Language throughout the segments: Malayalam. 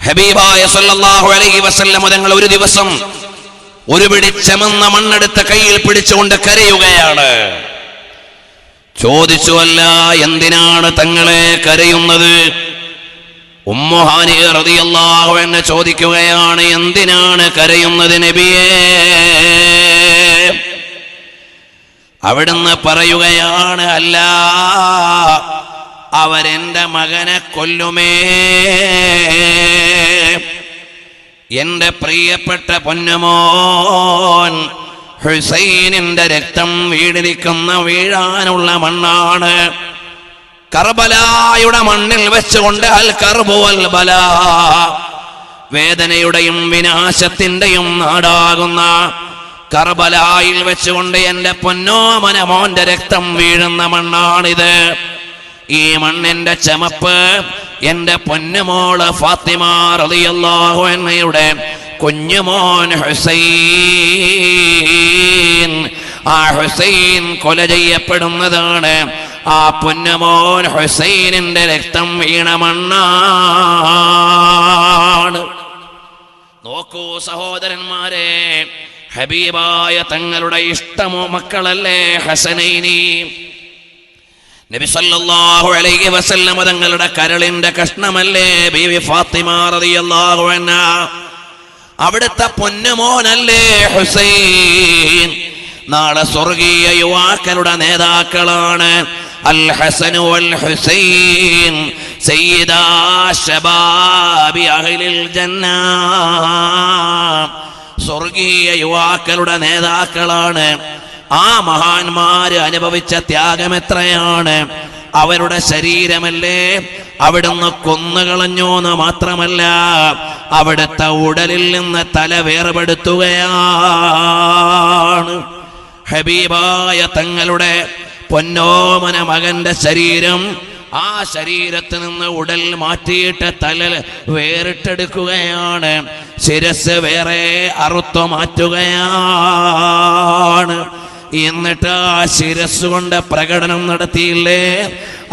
ഹബീബായ സല്ലല്ലാഹു അലൈഹി വസല്ലം തങ്ങൾ ഒരു ദിവസം ഒരു പിടി ചെമന്ന മണ്ണെടുത്ത കയ്യിൽ പിടിച്ചുകൊണ്ട് കരയുകയാണ്. ചോദിച്ചുവല്ല എന്തിനാണ് തങ്ങളെ കരയുന്നത്? ഉമ്മുഹാനി റളിയല്ലാഹു എന്നെ ചോദിക്കുകയാണ് എന്തിനാണ് കരയുന്നത് നബിയേ? അവിടുന്ന് പറയുകയാണ് അല്ല അവരെന്റെ മകനെ കൊല്ലുമേ. എന്റെ പ്രിയപ്പെട്ട പൊന്നുമോൻ ഹുസൈനിന്റെ രക്തം വീടിരിക്കുന്ന വീഴാനുള്ള മണ്ണാണ്. കർബലായുടെ മണ്ണിൽ വെച്ചുകൊണ്ട് അൽ കർബുവൽ ബല. വേദനയുടെയും വിനാശത്തിന്റെയും നാടാകുന്ന കർബലായിൽ വെച്ചുകൊണ്ട് എന്റെ പൊന്നോമന മോന്റെ രക്തം വീഴുന്ന മണ്ണാണിത്. ഈ മണ്ണിന്റെ ചമപ്പ് എന്റെ പൊന്നുമോൾ ഫാത്തിമ റളിയല്ലാഹു അൻഹയുടെ കുഞ്ഞുമോൻ ഹുസൈൻ. ആ ഹുസൈൻ കൊല ചെയ്യപ്പെടുന്നതാണ്. ആ പൊന്നുമോൻ ഹുസൈനിന്റെ രക്തം വീണ മണ്ണാണ്. നോക്കൂ സഹോദരന്മാരെ ഹബീബായ തങ്ങളുടെ ഇഷ്ടമോ മക്കളല്ലേ ഹസനൈനി? നബി സല്ലല്ലാഹു അലൈഹി വസല്ലമ തങ്ങളുടെ കരളിന്റെ കഷ്ണമല്ലേ? ബീവി ഫാത്തിമ റളിയല്ലാഹു അൻഹ. അവിടുത്തെ പൊന്നുമോനല്ലേ ഹുസൈൻ? നാളെ സ്വർഗീയ യുവാക്കളുടെ നേതാക്കളാണ് അൽ ഹസനു അൽ ഹുസൈൻ. സയ്യിദാ ശബാബി അഹ്ലിൽ ജന്ന. സ്വർഗീയ യുവാക്കളുടെ നേതാക്കളാണ് ആ മഹാന്മാര് അനുഭവിച്ച ത്യാഗം എത്രയാണ്? അവരുടെ ശരീരമല്ലേ? അവിടുന്ന് കൊന്നുകളഞ്ഞോന്ന് മാത്രമല്ല അവിടുത്തെ ഉടലിൽ നിന്ന് തല വേർപെടുത്തുകയാണ്. ഹബീബായ തങ്ങളുടെ പൊന്നോമന മകന്റെ ശരീരം ആ ശരീരത്തിൽ നിന്ന് ഉടൽ മാറ്റിയിട്ട് തല വേറിട്ടെടുക്കുകയാണ്. ശിരസ് വേറെ അറുത്തു മാറ്റുകയാണ്. എന്നിട്ട് ആ ശിരസ് കൊണ്ട് പ്രകടനം നടത്തിയില്ലേ?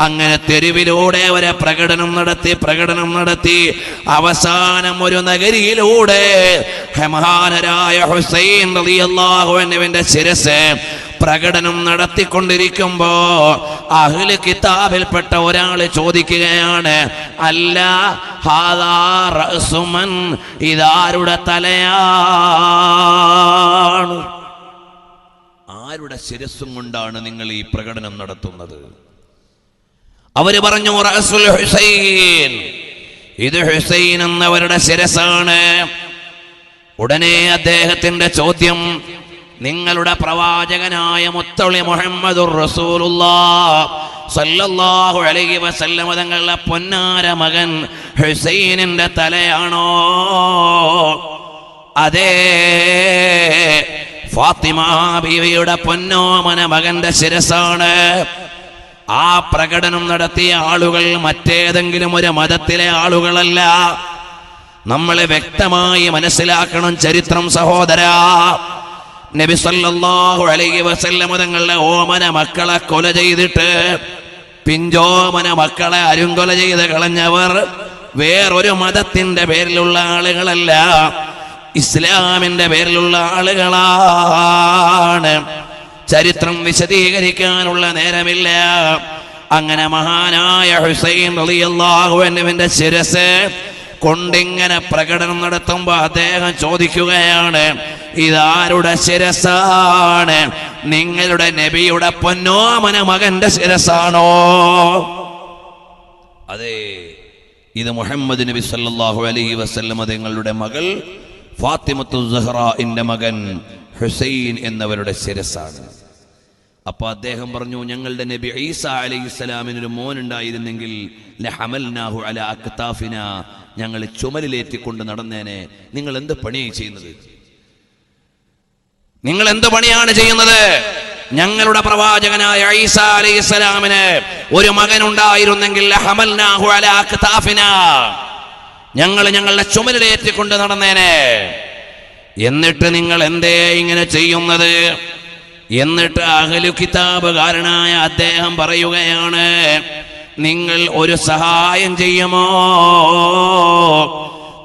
അങ്ങനെ തെരുവിലൂടെ അവരെ പ്രകടനം നടത്തി പ്രകടനം നടത്തി. അവസാനം ഒരു നഗരിയിലൂടെ മഹാനരായ ഹുസൈൻ റളിയല്ലാഹു അൻഹുവിന്റെ ശിരസ് പ്രകടനം നടത്തിക്കൊണ്ടിരിക്കുമ്പോ അഹ്ല് കിതാബിൽപ്പെട്ട ഒരാൾ ചോദിക്കുകയാണ് അല്ല ഹാദാ ഇതാരുടെ തലയാണ്? ആരുടെ ശിരസ്സും കൊണ്ടാണ് നിങ്ങൾ ഈ പ്രകടനം നടത്തുന്നത്? അവർ പറഞ്ഞു ഹുസൈൻ ഇത് ഹുസൈൻ എന്നവരുടെ ശിരസാണ് ഉടനെ അദ്ദേഹത്തിന്റെ ചോദ്യം നിങ്ങളുടെ പ്രവാചകനായ മുത്തളി മുഹമ്മദുർ സല്ലല്ലാഹു അലൈഹി വസല്ലമ തങ്ങളുടെ പൊന്നാര മകൻ ഹുസൈനിന്റെ തലയാണോ? അതേ. ഫാത്തിമ ബീവിയുടെ പൊന്നോമന മകന്റെ ശിരസാണ്. ആ പ്രകടനം നടത്തിയ ആളുകൾ മറ്റേതെങ്കിലും ഒരു മതത്തിലെ ആളുകളല്ല. നമ്മൾ വ്യക്തമായി മനസ്സിലാക്കണം ചരിത്രം സഹോദര. നബി സല്ലല്ലാഹു അലൈഹി വസല്ലം തങ്ങളുടെ ഓമന മക്കളെ കൊല ചെയ്തിട്ട് പിഞ്ചോമന മക്കളെ അരുങ്കൊല ചെയ്ത് കളഞ്ഞവർ വേറൊരു മതത്തിന്റെ പേരിലുള്ള ആളുകളല്ല. ഇസ്ലാമിന്റെ പേരിലുള്ള ആളുകളാണ്. ചരിത്രം വിശദീകരിക്കാനുള്ള നേരമില്ല. അങ്ങനെ മഹാനായ ഹുസൈൻ റളിയല്ലാഹു അൻഹുവിന്റെ ശിരസ് കൊണ്ടിങ്ങനെ പ്രകടനം നടത്തുമ്പോ അദ്ദേഹം ചോദിക്കുകയാണ് ഇതാരുടെ ശിരസാണ്? നിങ്ങളുടെ നബിയുടെ പൊന്നോമന മകന്റെ ശിരസാണോ? അതെ ഇത് മുഹമ്മദ് നബി സല്ലാഹു അലൈഹി വസല്ലമ തങ്ങളുടെ മകൾ ഫാത്തിമത്തു സഹ്റാന്റെ മകൻ ഹുസൈൻ എന്നവരുടെ ശിരസാണ് അപ്പൊ അദ്ദേഹം പറഞ്ഞു ഞങ്ങളുടെ നബി ഈസ അലൈഹി സ്വലാമിന് ഒരു മോൻ ഉണ്ടായിരുന്നെങ്കിൽ ലഹമൽനാഹു അല അക്താഫിന ഞങ്ങൾ ചുമലിലേറ്റിക്കൊണ്ട് നടന്നേനെ. നിങ്ങൾ എന്ത് പണിയായി ചെയ്യുന്നത്? നിങ്ങൾ എന്ത് പണിയാണ് ചെയ്യുന്നത്? ഞങ്ങളുടെ പ്രവാചകനായ ഈസ അലൈഹി സ്വലാമിന് ഒരു മകൻ ഉണ്ടായിരുന്നെങ്കിൽ അല ഞങ്ങൾ ഞങ്ങളുടെ ചുമലിലേറ്റിക്കൊണ്ട് നടന്നേനെ. എന്നിട്ട് നിങ്ങൾ എന്തേ ഇങ്ങനെ ചെയ്യുന്നത്? എന്നിട്ട് അഹലു കിതാബുകാരനായ അദ്ദേഹം പറയുകയാണ് നിങ്ങൾ ഒരു സഹായം ചെയ്യുമോ?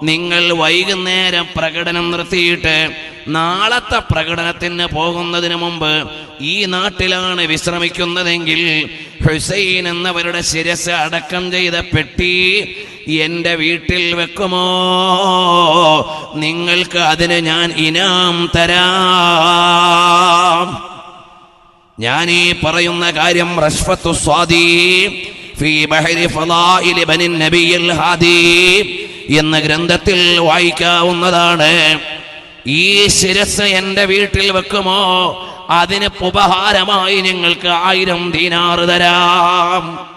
നിങ്ങൾ വൈകുന്നേരം പ്രകടനം നിർത്തിയിട്ട് നാളത്തെ പ്രകടനത്തിന് പോകുന്നതിന് മുമ്പ് ഈ നാട്ടിലാണ് വിശ്രമിക്കുന്നതെങ്കിൽ ഹുസൈൻ എന്നവരുടെ ശിരസ് അടക്കം ചെയ്ത പെട്ടി എന്റെ വീട്ടിൽ വെക്കുമോ? നിങ്ങൾക്ക് അതിന് ഞാൻ ഇനാം തരാം. ഞാൻ ഈ പറയുന്ന കാര്യം റഷ്ഫത്തു സ്വാദി എന്ന ഗ്രന്ഥത്തിൽ വായിക്കാവുന്നതാണ്. ഈ ശിരസ് എന്റെ വീട്ടിൽ വെക്കുമോ? അതിന് ഉപഹാരമായി നിങ്ങൾക്ക് ആയിരം ദീനാറ് തരാം.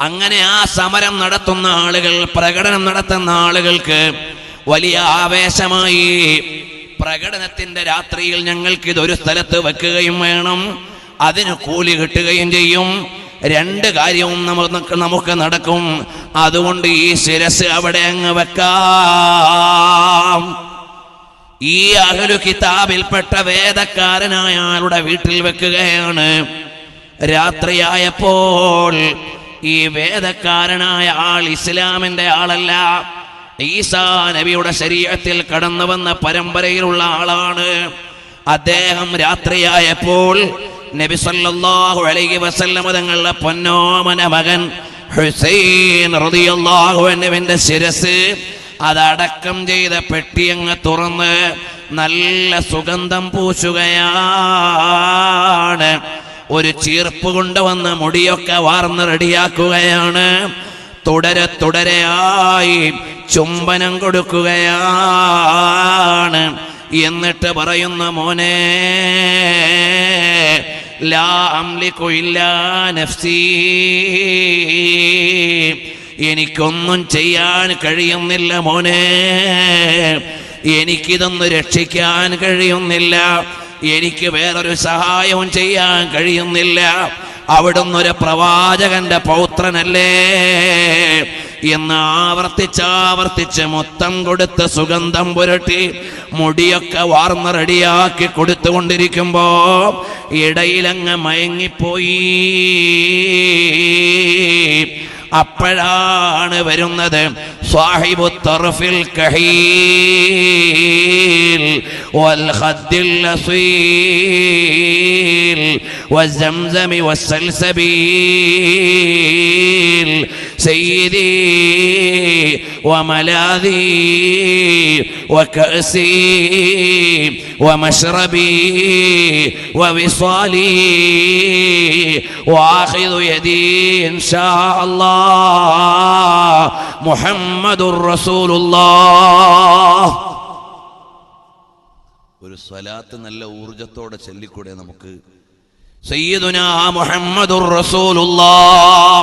അങ്ങനെ ആ സമരം നടത്തുന്ന ആളുകൾ പ്രകടനം നടത്തുന്ന ആളുകൾക്ക് വലിയ ആവേശമായി പ്രകടനത്തിന്റെ രാത്രിയിൽ ഞങ്ങൾക്ക് ഇതൊരു സ്ഥലത്ത് വെക്കുകയും വേണം. അതിന് കൂലി കിട്ടുകയും ചെയ്യും. രണ്ട് കാര്യവും നമുക്ക് നമുക്ക് നടക്കും. അതുകൊണ്ട് ഈ ശിരസ് അവിടെ അങ്ങ് വെക്കാം. ഈ അഹലു കിതാബിൽപ്പെട്ട വേദക്കാരനായ ആളുടെ വീട്ടിൽ വെക്കുകയാണ്. രാത്രിയായപ്പോൾ ഈ വേദക്കാരനായ ആൾ ഇസ്ലാമിന്റെ ആളല്ല. ഈസാ നബിയുടെ ശരീരത്തിൽ കടന്നു വന്ന പരമ്പരയിലുള്ള ആളാണ്. അദ്ദേഹം രാത്രിയായപ്പോൾ നബി സല്ലല്ലാഹു അലൈഹി വസല്ലമ തങ്ങളുടെ പൊന്നോമന മകൻ ഹുസൈൻ റളിയല്ലാഹു ശിരസ് അതടക്കം ചെയ്ത പെട്ടി പെട്ടിയങ്ങ് തുറന്ന് നല്ല സുഗന്ധം പൂശുകയാണ്. ഒരു ചീർപ്പ് കൊണ്ടുവന്ന് മുടിയൊക്കെ വാർന്ന് റെഡിയാക്കുകയാണ്. തുടരെ തുടരെയായി ചുംബനം കൊടുക്കുകയാണ്. എന്നിട്ട് പറയുന്ന മോനെ ലാ എനിക്കൊന്നും ചെയ്യാൻ കഴിയുന്നില്ല മോനെ. എനിക്കിതൊന്ന് രക്ഷിക്കാൻ കഴിയുന്നില്ല. എനിക്ക് വേറൊരു സഹായവും ചെയ്യാൻ കഴിയുന്നില്ല. അവിടുന്ന് ഒരു പ്രവാചകന്റെ പൗത്രനല്ലേ? എന്ന് ആവർത്തിച്ചാവർത്തിച്ച് മൊത്തം കൊടുത്ത് സുഗന്ധം പുരട്ടി മുടിയൊക്കെ വാർന്ന് റെഡിയാക്കി കൊടുത്തുകൊണ്ടിരിക്കുമ്പോ ഇടയിലങ്ങ് മയങ്ങിപ്പോയി. അപ്പോഴാണ് വരുന്നത് സാഹിബു തർഫിൽ കഹീൽ والخد الأصيل والزمزم والسلسبيل سيدي وملاذي وكأسي ومشربي ووصالي واخذ يدي ان شاء الله محمد رسول الله ഒരു സ്വലാത്ത് നല്ല ഊർജത്തോടെ ചൊല്ലിക്കൂടെ നമുക്ക് സയ്യിദുനാ മുഹമ്മദുർ റസൂലുള്ളാഹ്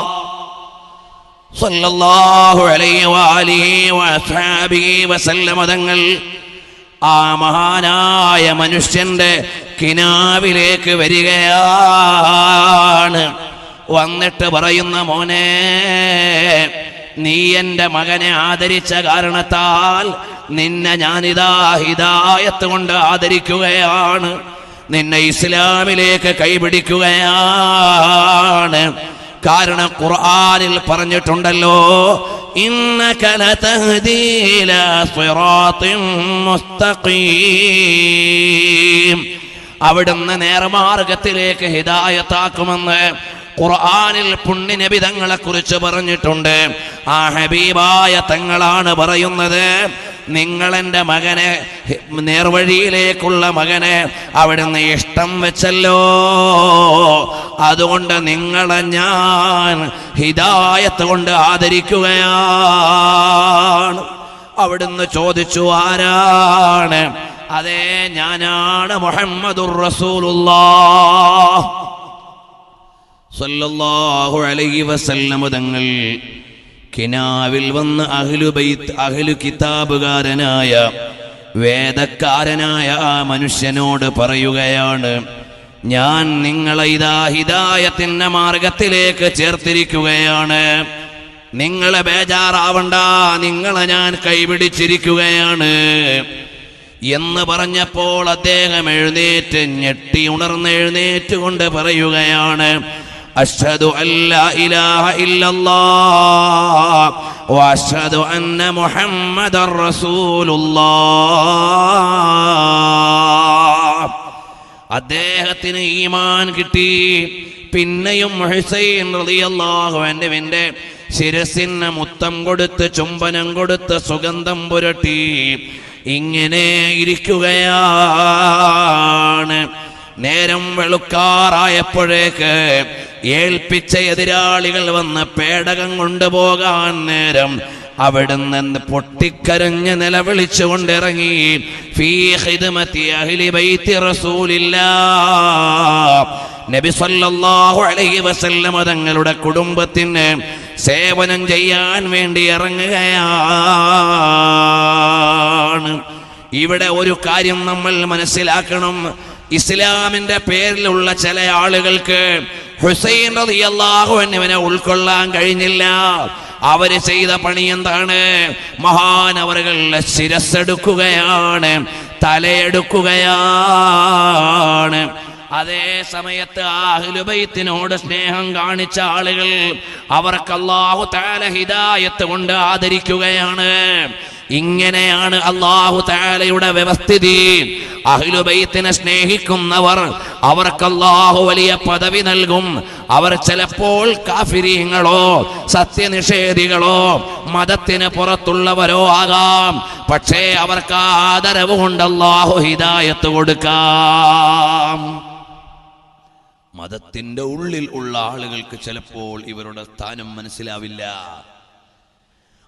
തങ്ങൾ ആ മഹാനായ മനുഷ്യന്റെ കിനാവിലേക്ക് വരികയാണ്. വന്നിട്ട് പറയുന്ന മോനെ നീ എന്റെ മകനെ ആദരിച്ച കാരണത്താൽ നിന്നെ ഞാനിതാ ഹിതായത്ത് കൊണ്ട് ആദരിക്കുകയാണ്. നിന്നെ ഇസ്ലാമിലേക്ക് കൈപിടിക്കുകയാണ്. കാരണം ഖുർആനിൽ പറഞ്ഞിട്ടുണ്ടല്ലോ ഇലാ സിറാത്തിൻ മുസ്തഖീം. അവിടുന്ന് നേർമാർഗത്തിലേക്ക് ഹിദായത്താക്കുമെന്ന് ഖുർആനിൽ പുണ്യനബിതങ്ങളെ കുറിച്ച് പറഞ്ഞിട്ടുണ്ട്. ആ ഹബീബായ തങ്ങളാണ് പറയുന്നത് നിങ്ങൾ എന്റെ മകനെ നേർവഴിയിലേക്കുള്ള മകനെ അവിടുന്ന് ഇഷ്ടം വെച്ചല്ലോ. അതുകൊണ്ട് നിങ്ങളെ ഞാൻ ഹിതായത്ത് കൊണ്ട് ആദരിക്കുകയാണ്. അവിടുന്ന് ചോദിച്ചു ആരാണ്? അതേ ഞാനാണ് മുഹമ്മദുർ റസൂലുള്ള സല്ലല്ലാഹു അലൈഹി വസല്ലമ തങ്ങൾ കിനാവിൽ വന്ന് അഹ്ലു ബൈത്ത് അഹ്ലു കിതാബുകാരനായ വേദക്കാരനായ ആ മനുഷ്യനോട് പറയുകയാണ് ഞാൻ നിങ്ങളെ ഇതാ ഹിതായത്തിന്റെ മാർഗത്തിലേക്ക് ചേർത്തിരിക്കുകയാണ്. നിങ്ങളെ ബേജാറാവണ്ട നിങ്ങളെ ഞാൻ കൈപിടിച്ചിരിക്കുകയാണ്. എന്ന് പറഞ്ഞപ്പോൾ അദ്ദേഹം എഴുന്നേറ്റ് ഞെട്ടി ഉണർന്ന് എഴുന്നേറ്റ് കൊണ്ട് പറയുകയാണ് أشهد أن لا إله إلا الله وأشهد أن محمد رسول الله അദ്ദേഹത്തിന് ഈമാൻ കിട്ടി പിന്നെയും ഹുസൈൻ റളിയല്ലാഹു അൻഹുവിന്റെ ശിരസിന് മുത്തം കൊടുത്ത് ചുംബനം കൊടുത്ത് സുഗന്ധം പുരട്ടി ഇങ്ങനെ ഇരിക്കുകയാണ് നേരം വെളുക്കാറായപ്പോഴേക്ക് ഏൽപ്പിച്ച എതിരാളികൾ വന്ന് പേടകം കൊണ്ടുപോകാൻ നേരം അവിടുന്ന് പൊട്ടിക്കരഞ്ഞ് ബൈത്തി റസൂലില്ലാ. നബി സല്ലല്ലാഹു അലൈഹി വസല്ലമ തങ്ങളുടെ കുടുംബത്തിന് സേവനം ചെയ്യാൻ വേണ്ടി ഇറങ്ങുകയാണ്. ഇവിടെ ഒരു കാര്യം നമ്മൾ മനസ്സിലാക്കണം. ഇസ്ലാമിന്റെ പേരിലുള്ള ചില ആളുകൾക്ക് ഹുസൈൻ റളിയല്ലാഹു അൻഹുവിനെ ഉൾക്കൊള്ളാൻ കഴിഞ്ഞില്ല. അവർ ചെയ്ത പണി എന്താണ്? മഹാനവറുകളുടെ ശിരസ്സെടുക്കുകയാണ് തലയെടുക്കുകയാണ്. അതേ സമയത്ത് ആഹ്ലുബൈത്തിനോട് സ്നേഹം കാണിച്ച ആളുകൾ അവർക്ക് അള്ളാഹു താല ഹിദായത്ത് കൊണ്ട് ആദരിക്കുകയാണ്. ഇങ്ങനെയാണ് അള്ളാഹു താലയുടെ വ്യവസ്ഥിതി. അഹ്ലുബൈത്തിനെ സ്നേഹിക്കുന്നവർ അവർക്ക് അള്ളാഹു വലിയ പദവി നൽകും. അവർ ചിലപ്പോൾ കാഫിരീങ്ങളോ സത്യനിഷേധികളോ മതത്തിന് പുറത്തുള്ളവരോ ആകാം. പക്ഷേ അവർക്ക് ആദരവ് കൊണ്ട് അള്ളാഹു ഹിദായത്ത് കൊടുക്കാം. മതത്തിന്റെ ഉള്ളിൽ ഉള്ള ആളുകൾക്ക് ചിലപ്പോൾ ഇവരുടെ സ്ഥാനം മനസ്സിലാവില്ല.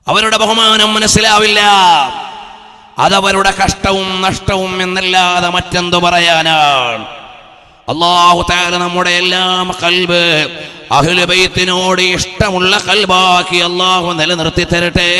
അവരുടെ ബഹുമാനം മനസ്സിലാവില്ല. അതവരുടെ കഷ്ടവും നഷ്ടവും എന്നല്ലാതെ മറ്റെന്തു പറയാനാണ്? അള്ളാഹു താല നമ്മുടെ എല്ലാം കൽബ് അഹ്ലുബൈത്തിനോട് ഇഷ്ടമുള്ള കൽബാക്കി അള്ളാഹു നിലനിർത്തി തരട്ടെ